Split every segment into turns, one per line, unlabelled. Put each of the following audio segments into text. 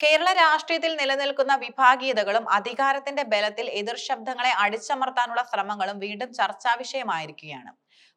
കേരള രാഷ്ട്രീയത്തിൽ നിലനിൽക്കുന്ന വിഭാഗീയതകളും അധികാരത്തിന്റെ ബലത്തിൽ എതിർശബ്ദങ്ങളെ അടിച്ചമർത്താനുള്ള ശ്രമങ്ങളും വീണ്ടും ചർച്ചാവിഷയമായിരിക്കുകയാണ്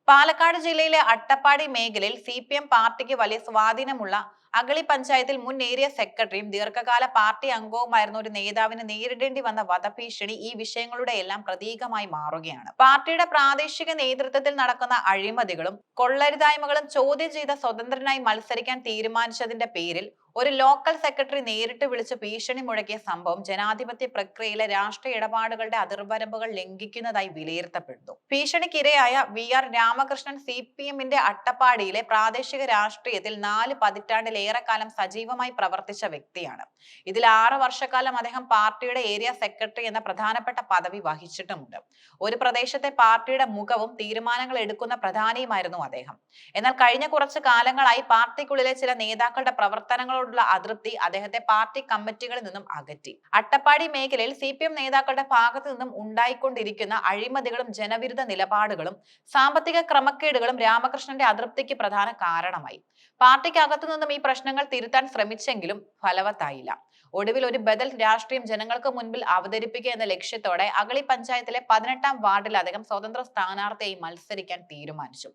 പാലക്കാട് ജില്ലയിലെ അട്ടപ്പാടി മേഖലയിൽ സി പി എം പാർട്ടിക്ക് വലിയ സ്വാധീനമുള്ള അഗളി പഞ്ചായത്തിൽ മുൻ ഏരിയ സെക്രട്ടറിയും ദീർഘകാല പാർട്ടി അംഗവുമായിരുന്ന ഒരു നേതാവിന് നേരിടേണ്ടി വന്ന വധഭീഷണി ഈ വിഷയങ്ങളുടെ എല്ലാം പ്രതീകമായി മാറുകയാണ്. പാർട്ടിയുടെ പ്രാദേശിക നേതൃത്വത്തിൽ നടക്കുന്ന അഴിമതികളും കൊള്ളരുതായ്മകളും ചോദ്യം ചെയ്ത സ്വതന്ത്രനായി മത്സരിക്കാൻ തീരുമാനിച്ചതിന്റെ പേരിൽ ഒരു ലോക്കൽ സെക്രട്ടറി നേരിട്ട് വിളിച്ച് ഭീഷണി മുഴക്കിയ സംഭവം ജനാധിപത്യ പ്രക്രിയയിലെ രാഷ്ട്രീയ ഇടപാടുകളുടെ അതിർവരമ്പുകൾ ലംഘിക്കുന്നതായി വിലയിരുത്തപ്പെടുന്നു. ഭീഷണിക്കിരയായ V R Ramakrishnan C P എമ്മിന്റെ അട്ടപ്പാടിയിലെ പ്രാദേശിക രാഷ്ട്രീയത്തിൽ നാല് പതിറ്റാണ്ടിലേറെ കാലം സജീവമായി പ്രവർത്തിച്ച വ്യക്തിയാണ്. ഇതിൽ ആറ് വർഷക്കാലം അദ്ദേഹം പാർട്ടിയുടെ ഏരിയ സെക്രട്ടറി എന്ന പ്രധാനപ്പെട്ട പദവി വഹിച്ചിട്ടുമുണ്ട്. ഒരു പ്രദേശത്തെ പാർട്ടിയുടെ മുഖവും തീരുമാനങ്ങൾ എടുക്കുന്ന പ്രധാനിയുമായിരുന്നു അദ്ദേഹം. എന്നാൽ കഴിഞ്ഞ കുറച്ച് കാലങ്ങളായി പാർട്ടിക്കുള്ളിലെ ചില നേതാക്കളുടെ പ്രവർത്തനങ്ങളോടുള്ള അതൃപ്തി അദ്ദേഹത്തെ പാർട്ടി കമ്മിറ്റികളിൽ നിന്നും അകറ്റി. അട്ടപ്പാടി മേഖലയിൽ സി പി എം നേതാക്കളുടെ ഭാഗത്തു നിന്നും ഉണ്ടായിക്കൊണ്ടിരിക്കുന്ന അഴിമതികളും ജനവിരുദ്ധ നിലപാടുകളും സാമ്പത്തിക ക്രമക്കേടുകളും രാമകൃഷ്ണന്റെ അതൃപ്തിക്ക് പ്രധാന കാരണമായി. പാർട്ടിക്കകത്തു നിന്നും ഈ പ്രശ്നങ്ങൾ തിരുത്താൻ ശ്രമിച്ചെങ്കിലും ഫലവത്തായില്ല. ഒടുവിൽ ഒരു ബദൽ രാഷ്ട്രീയം ജനങ്ങൾക്ക് മുൻപിൽ അവതരിപ്പിക്കുക എന്ന ലക്ഷ്യത്തോടെ അഗളി പഞ്ചായത്തിലെ പതിനെട്ടാം വാർഡിൽ അദ്ദേഹം സ്വതന്ത്ര സ്ഥാനാർത്ഥിയായി മത്സരിക്കാൻ തീരുമാനിച്ചു.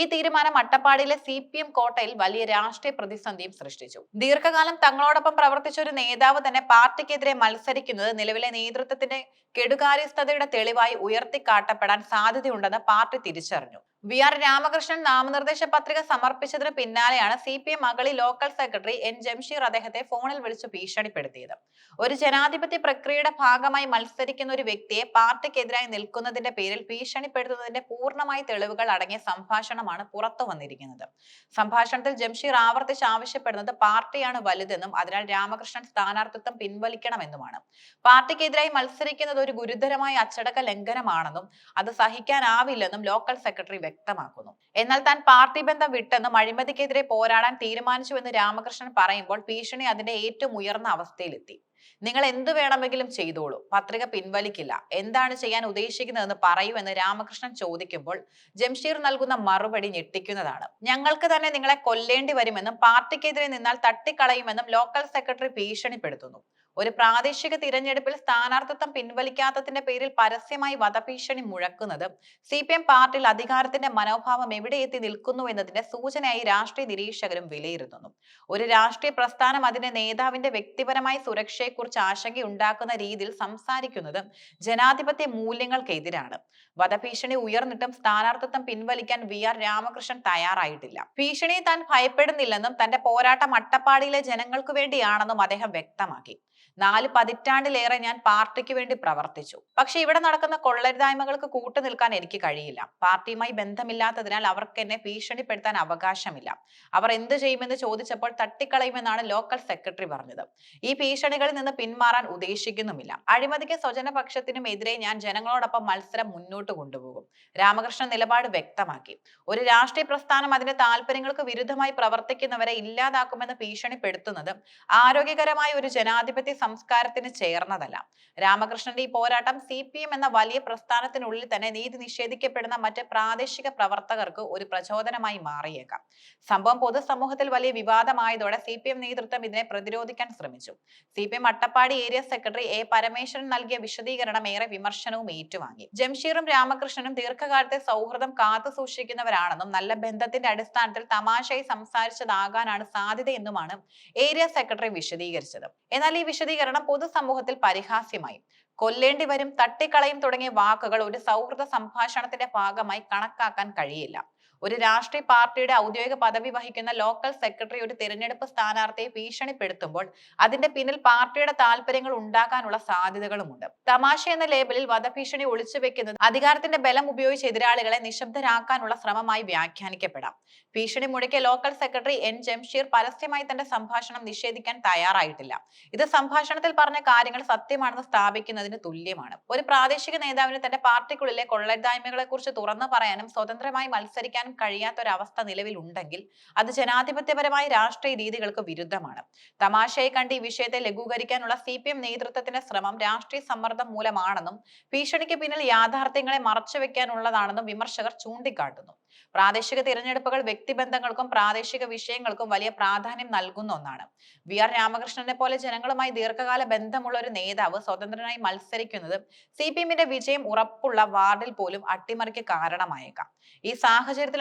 ഈ തീരുമാനം അട്ടപ്പാടിയിലെ സി കോട്ടയിൽ വലിയ രാഷ്ട്രീയ പ്രതിസന്ധിയും സൃഷ്ടിച്ചു. ദീർഘകാലം തങ്ങളോടൊപ്പം പ്രവർത്തിച്ച ഒരു നേതാവ് തന്നെ പാർട്ടിക്കെതിരെ മത്സരിക്കുന്നത് നിലവിലെ നേതൃത്വത്തിന്റെ കെടുകാര്യസ്ഥതയുടെ തെളിവായി ഉയർത്തിക്കാട്ടപ്പെടാൻ സാധ്യതയുണ്ടെന്ന് പാർട്ടി തിരിച്ചറിഞ്ഞു. വി ആർ രാമകൃഷ്ണൻ നാമനിർദ്ദേശ പത്രിക സമർപ്പിച്ചതിന് പിന്നാലെയാണ് C P M Agali local secretary N Jamsheer അദ്ദേഹത്തെ ഫോണിൽ വിളിച്ച് ഭീഷണിപ്പെടുത്തിയത്. ഒരു ജനാധിപത്യ പ്രക്രിയയുടെ ഭാഗമായി മത്സരിക്കുന്ന ഒരു വ്യക്തിയെ പാർട്ടിക്കെതിരായി നിൽക്കുന്നതിന്റെ പേരിൽ ഭീഷണിപ്പെടുത്തുന്നതിന്റെ പൂർണമായി തെളിവുകൾ അടങ്ങിയ സംഭാഷണമാണ് പുറത്തു വന്നിരിക്കുന്നത്. സംഭാഷണത്തിൽ ജംഷീർ ആവർത്തിച്ച് ആവശ്യപ്പെടുന്നത് പാർട്ടിയാണ് വലുതെന്നും അതിനാൽ രാമകൃഷ്ണൻ സ്ഥാനാർത്ഥിത്വം പിൻവലിക്കണമെന്നുമാണ്. പാർട്ടിക്കെതിരായി മത്സരിക്കുന്നത് ഒരു ഗുരുതരമായ അച്ചടക്ക ലംഘനമാണെന്നും അത് സഹിക്കാനാവില്ലെന്നും ലോക്കൽ സെക്രട്ടറി വ്യക്തമാക്കുന്നു. എന്നാൽ താൻ പാർട്ടി ബന്ധം വിട്ടെന്നും അഴിമതിക്കെതിരെ പോരാടാൻ തീരുമാനിച്ചു എന്ന് രാമകൃഷ്ണൻ പറയുമ്പോൾ ഭീഷണി അതിന്റെ ഏറ്റവും ഉയർന്ന അവസ്ഥയിലെത്തി. നിങ്ങൾ എന്ത് വേണമെങ്കിലും ചെയ്തോളൂ. പത്രിക പിൻവലിക്കില്ല. എന്താണ് ചെയ്യാൻ ഉദ്ദേശിക്കുന്നതെന്ന് പറയൂ എന്ന് രാമകൃഷ്ണൻ ചോദിക്കുമ്പോൾ ജംഷീർ നൽകുന്ന മറുപടി ഞെട്ടിക്കുന്നതാണ്. ഞങ്ങൾക്ക് തന്നെ നിങ്ങളെ കൊല്ലേണ്ടി വരുമെന്നും പാർട്ടിക്കെതിരെ നിന്നാൽ തട്ടിക്കളയുമെന്നും ലോക്കൽ സെക്രട്ടറി ഭീഷണിപ്പെടുത്തുന്നു. ഒരു പ്രാദേശിക തിരഞ്ഞെടുപ്പിൽ സ്ഥാനാർത്ഥിത്വം പിൻവലിക്കാത്തതിന്റെ പേരിൽ പരസ്യമായി വധഭീഷണി മുഴക്കുന്നത്. സി പി എം പാർട്ടിയിൽ അധികാരത്തിന്റെ മനോഭാവം എവിടെ എത്തി നിൽക്കുന്നു എന്നതിന്റെ സൂചനയായി രാഷ്ട്രീയ നിരീക്ഷകരും വിലയിരുത്തുന്നു. ഒരു രാഷ്ട്രീയ പ്രസ്ഥാനം അതിന്റെ നേതാവിന്റെ വ്യക്തിപരമായ സുരക്ഷയെക്കുറിച്ച് ആശങ്കയുണ്ടാക്കുന്ന രീതിയിൽ സംസാരിക്കുന്നത് ജനാധിപത്യ മൂല്യങ്ങൾക്കെതിരാണ്. വധഭീഷണി ഉയർന്നിട്ടും സ്ഥാനാർത്ഥിത്വം പിൻവലിക്കാൻ വി ആർ രാമകൃഷ്ണൻ തയ്യാറായിട്ടില്ല. ഭീഷണിയെ താൻ ഭയപ്പെടുന്നില്ലെന്നും തന്റെ പോരാട്ടം അട്ടപ്പാടിയിലെ ജനങ്ങൾക്കു വേണ്ടിയാണെന്നും അദ്ദേഹം വ്യക്തമാക്കി. നാല് പതിറ്റാണ്ടിലേറെ ഞാൻ പാർട്ടിക്ക് വേണ്ടി പ്രവർത്തിച്ചു. പക്ഷെ ഇവിടെ നടക്കുന്ന കൊള്ളരുതായ്മകൾക്ക് കൂട്ടു നിൽക്കാൻ എനിക്ക് കഴിയില്ല. പാർട്ടിയുമായി ബന്ധമില്ലാത്തതിനാൽ അവർക്ക് എന്നെ ഭീഷണിപ്പെടുത്താൻ അവകാശമില്ല. അവർ എന്ത് ചെയ്യുമെന്ന് ചോദിച്ചപ്പോൾ തട്ടിക്കളയുമെന്നാണ് ലോക്കൽ സെക്രട്ടറി പറഞ്ഞത്. ഈ ഭീഷണികളിൽ നിന്ന് പിന്മാറാൻ ഉദ്ദേശിക്കുന്നുമില്ല. അഴിമതിക്ക് സ്വജനപക്ഷത്തിനും എതിരെ ഞാൻ ജനങ്ങളോടൊപ്പം മത്സരം മുന്നോട്ട് കൊണ്ടുപോകും. രാമകൃഷ്ണൻ നിലപാട് വ്യക്തമാക്കി. ഒരു രാഷ്ട്രീയ പ്രസ്ഥാനം അതിന്റെ താല്പര്യങ്ങൾക്ക് വിരുദ്ധമായി പ്രവർത്തിക്കുന്നവരെ ഇല്ലാതാക്കുമെന്ന് ഭീഷണിപ്പെടുത്തുന്നത് ആരോഗ്യകരമായ ഒരു ജനാധിപത്യ സംസ്കാരത്തിന് ചേർന്നതല്ല. രാമകൃഷ്ണന്റെ ഈ പോരാട്ടം സി എന്ന വലിയ പ്രസ്ഥാനത്തിനുള്ളിൽ തന്നെ നീതി നിഷേധിക്കപ്പെടുന്ന മറ്റ് പ്രാദേശിക പ്രവർത്തകർക്ക് ഒരു പ്രചോദനമായി മാറിയേക്കാം. സംഭവം പൊതുസമൂഹത്തിൽ വലിയ വിവാദമായതോടെ സി നേതൃത്വം ഇതിനെ പ്രതിരോധിക്കാൻ ശ്രമിച്ചു. C Attappadi area secretary A Parameswaran നൽകിയ വിശദീകരണം ഏറെ വിമർശനവും ഏറ്റുവാങ്ങി. ജംഷീറും രാമകൃഷ്ണനും ദീർഘകാലത്തെ സൗഹൃദം കാത്തു സൂക്ഷിക്കുന്നവരാണെന്നും നല്ല ബന്ധത്തിന്റെ അടിസ്ഥാനത്തിൽ തമാശയായി സംസാരിച്ചതാകാനാണ് സാധ്യതയെന്നുമാണ് ഏരിയ സെക്രട്ടറി വിശദീകരിച്ചത്. എന്നാൽ ഈ വിശദീകരണം പൊതുസമൂഹത്തിൽ പരിഹാസ്യമായി. കൊല്ലേണ്ടി വരും തട്ടിക്കളയും തുടങ്ങിയ വാക്കുകൾ ഒരു സൗഹൃദ സംഭാഷണത്തിന്റെ ഭാഗമായി കണക്കാക്കാൻ കഴിയില്ല. ഒരു രാഷ്ട്രീയ പാർട്ടിയുടെ ഔദ്യോഗിക പദവി വഹിക്കുന്ന ലോക്കൽ സെക്രട്ടറി ഒരു തിരഞ്ഞെടുപ്പ് സ്ഥാനാർത്ഥിയെ ഭീഷണിപ്പെടുത്തുമ്പോൾ അതിന്റെ പിന്നിൽ പാർട്ടിയുടെ താല്പര്യങ്ങൾ ഉണ്ടാക്കാനുള്ള സാധ്യതകളുമുണ്ട്. തമാശ എന്ന ലേബലിൽ വധഭീഷണി ഒളിച്ചു വെക്കുന്നത് അധികാരത്തിന്റെ ബലം ഉപയോഗിച്ച് എതിരാളികളെ നിശബ്ദരാക്കാനുള്ള ശ്രമമായി വ്യാഖ്യാനിക്കപ്പെടാം. ഭീഷണി മുഴക്കിയ ലോക്കൽ സെക്രട്ടറി എൻ ജംഷീർ പരസ്യമായി തന്റെ സംഭാഷണം നിഷേധിക്കാൻ തയ്യാറായിട്ടില്ല. ഇത് സംഭാഷണത്തിൽ പറഞ്ഞ കാര്യങ്ങൾ സത്യമാണെന്ന് സ്ഥാപിക്കുന്നതിന് തുല്യമാണ്. ഒരു പ്രാദേശിക നേതാവിന് തന്റെ പാർട്ടിക്കുള്ളിലെ കൊള്ളരുതായ്മകളെ കുറിച്ച് തുറന്നു പറയാനും സ്വതന്ത്രമായി മത്സരിക്കാനും കഴിയാത്ത അവസ്ഥ നിലവിലുണ്ടെങ്കിൽ അത് ജനാധിപത്യപരമായ രാഷ്ട്രീയ രീതികൾക്ക് വിരുദ്ധമാണ്. തമാശയെ കണ്ട് ഈ വിഷയത്തെ ലഘൂകരിക്കാനുള്ള സി പി എം നേതൃത്വത്തിന്റെ ശ്രമം രാഷ്ട്രീയ സമ്മർദ്ദം മൂലമാണെന്നും ഭീഷണിക്ക് പിന്നിൽ യാഥാർത്ഥ്യങ്ങളെ മറച്ചുവെക്കാനുള്ളതാണെന്നും വിമർശകർ ചൂണ്ടിക്കാട്ടുന്നു. പ്രാദേശിക തിരഞ്ഞെടുപ്പുകൾ വ്യക്തിബന്ധങ്ങൾക്കും പ്രാദേശിക വിഷയങ്ങൾക്കും വലിയ പ്രാധാന്യം നൽകുന്ന ഒന്നാണ്. വി ആർ രാമകൃഷ്ണനെ പോലെ ജനങ്ങളുമായി ദീർഘകാല ബന്ധമുള്ള ഒരു നേതാവ് സ്വതന്ത്രനായി മത്സരിക്കുന്നത് സി പി എമ്മിന്റെ വിജയം ഉറപ്പുള്ള വാർഡിൽ പോലും അട്ടിമറിക്ക് കാരണമായേക്കാം. ഈ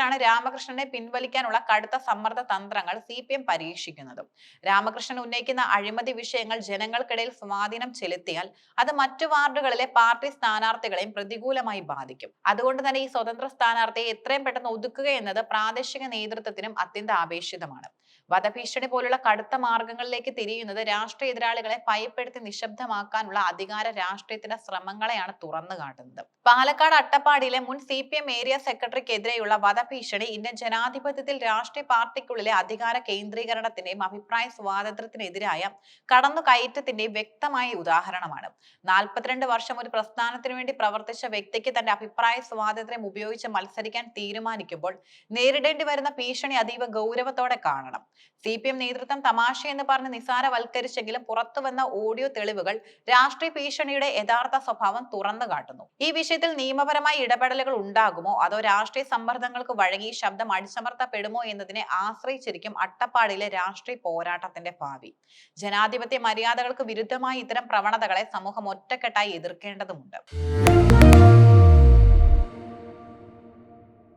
സാഹചര്യത്തിലാണ് രാമകൃഷ്ണനെ പിൻവലിക്കാനുള്ള കടുത്ത സമ്മർദ്ദ തന്ത്രങ്ങൾ സി പി എം പരീക്ഷിക്കുന്നതും. രാമകൃഷ്ണൻ ഉന്നയിക്കുന്ന അഴിമതി വിഷയങ്ങൾ ജനങ്ങൾക്കിടയിൽ സ്വാധീനം ചെലുത്തിയാൽ അത് മറ്റു വാർഡുകളിലെ പാർട്ടി സ്ഥാനാർത്ഥികളെയും പ്രതികൂലമായി ബാധിക്കും. അതുകൊണ്ട് തന്നെ ഈ സ്വതന്ത്ര സ്ഥാനാർത്ഥിയെ എത്രയും പെട്ടെന്ന് ഒതുക്കുക എന്നത് പ്രാദേശിക നേതൃത്വത്തിനും അത്യന്താപേക്ഷിതമാണ് വധഭീഷണി പോലുള്ള കടുത്ത മാർഗങ്ങളിലേക്ക് തിരിയുന്നത് രാഷ്ട്രീയ എതിരാളികളെ ഭയപ്പെടുത്തി നിശബ്ദമാക്കാനുള്ള അധികാര രാഷ്ട്രീയത്തിന്റെ ശ്രമങ്ങളെയാണ് തുറന്നു കാട്ടുന്നത് പാലക്കാട് അട്ടപ്പാടിയിലെ മുൻ സി ഏരിയ സെക്രട്ടറിക്കെതിരെയുള്ള വധഭീഷണി ഇന്ത്യൻ ജനാധിപത്യത്തിൽ രാഷ്ട്രീയ പാർട്ടിക്കുള്ളിലെ അധികാര കേന്ദ്രീകരണത്തിന്റെയും അഭിപ്രായ സ്വാതന്ത്ര്യത്തിനെതിരായ കടന്നുകയറ്റത്തിന്റെയും വ്യക്തമായ ഉദാഹരണമാണ്. നാൽപ്പത്തിരണ്ട് വർഷം ഒരു പ്രസ്ഥാനത്തിനു വേണ്ടി പ്രവർത്തിച്ച വ്യക്തിക്ക് തന്റെ അഭിപ്രായ സ്വാതന്ത്ര്യം ഉപയോഗിച്ച് മത്സരിക്കാൻ തീരുമാനിക്കുമ്പോൾ നേരിടേണ്ടി വരുന്ന ഭീഷണി അതീവ ഗൗരവത്തോടെ കാണണം. സി പി എം നേതൃത്വം തമാശ എന്ന് പറഞ്ഞ് നിസാരവൽക്കരിച്ചെങ്കിലും പുറത്തു വന്ന ഓഡിയോ തെളിവുകൾ രാഷ്ട്രീയ ഭീഷണിയുടെ യഥാർത്ഥ സ്വഭാവം തുറന്നു കാട്ടുന്നു ഈ വിഷയത്തിൽ നിയമപരമായ ഇടപെടലുകൾ ഉണ്ടാകുമോ? അതോ രാഷ്ട്രീയ സമ്മർദ്ദങ്ങൾക്ക് വഴങ്ങി ഈ ശബ്ദം അടിച്ചമർത്തപ്പെടുമോ എന്നതിനെ ആശ്രയിച്ചിരിക്കും അട്ടപ്പാടിയിലെ രാഷ്ട്രീയ പോരാട്ടത്തിന്റെ ഭാവി. ജനാധിപത്യ മര്യാദകൾക്ക് വിരുദ്ധമായ ഇത്തരം പ്രവണതകളെ സമൂഹം ഒറ്റക്കെട്ടായി എതിർക്കേണ്ടതുണ്ട്